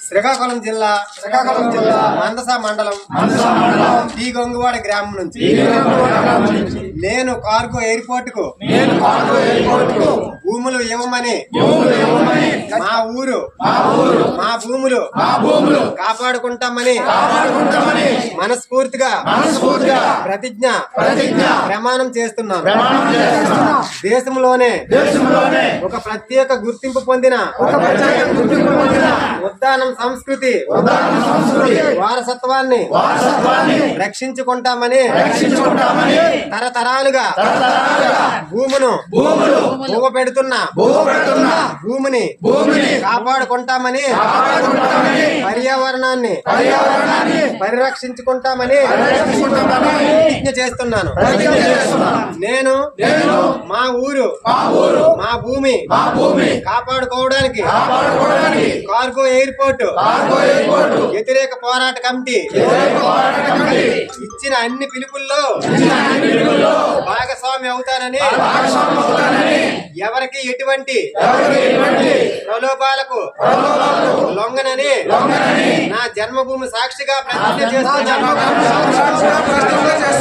శ్రీకాకుళం జిల్లా శ్రీకాకుళం జిల్లా మందస మండలం టీ గొంగువాడ గ్రామం నుంచి శ్రీకాకుళం నుంచి నేను కార్గో ఎయిర్పోర్ట్కు నేను కార్గో ఎయిర్పోర్ట్కు భూములు ఇవ్వమని. మా ఊరు మా భూములు కాపాడుకుంటామని మనస్ఫూర్తిగా ప్రతిజ్ఞ ప్రమాణం చేస్తున్నాం. దేశంలోనే ఒక ప్రత్యేక గుర్తింపు పొందిన ఉద్దానం సంస్కృతి వారసత్వాన్ని రక్షించుకుంటామని తరతరాలుగా భూమును భూమ పెడుతున్న. భూమ పెడుతున్న. భూమిని భూమిని కాపాడుకుంటామని పర్యావరణాన్ని పరిరక్షించుకుంటామని ప్రతిజ్ఞ చేస్తున్నాను. నేను మా ఊరు మా భూమి కాపాడుకోవడానికి కార్గో ఎయిర్పోర్ట్ వ్యతిరేక పోరాట కమిటీ ఇచ్చిన అన్ని పిలుపుల్లో భాగస్వామి అవుతానని ఎవరికి ఎటువంటి ప్రలోభాలకు లొంగనని నా జన్మభూమి సాక్షిగా ప్రతిజ్ఞ నా చేస్తున్నాను. జన్మభూమి సాక్షిగా ప్రతిజ్ఞ చేస్తున్నాను.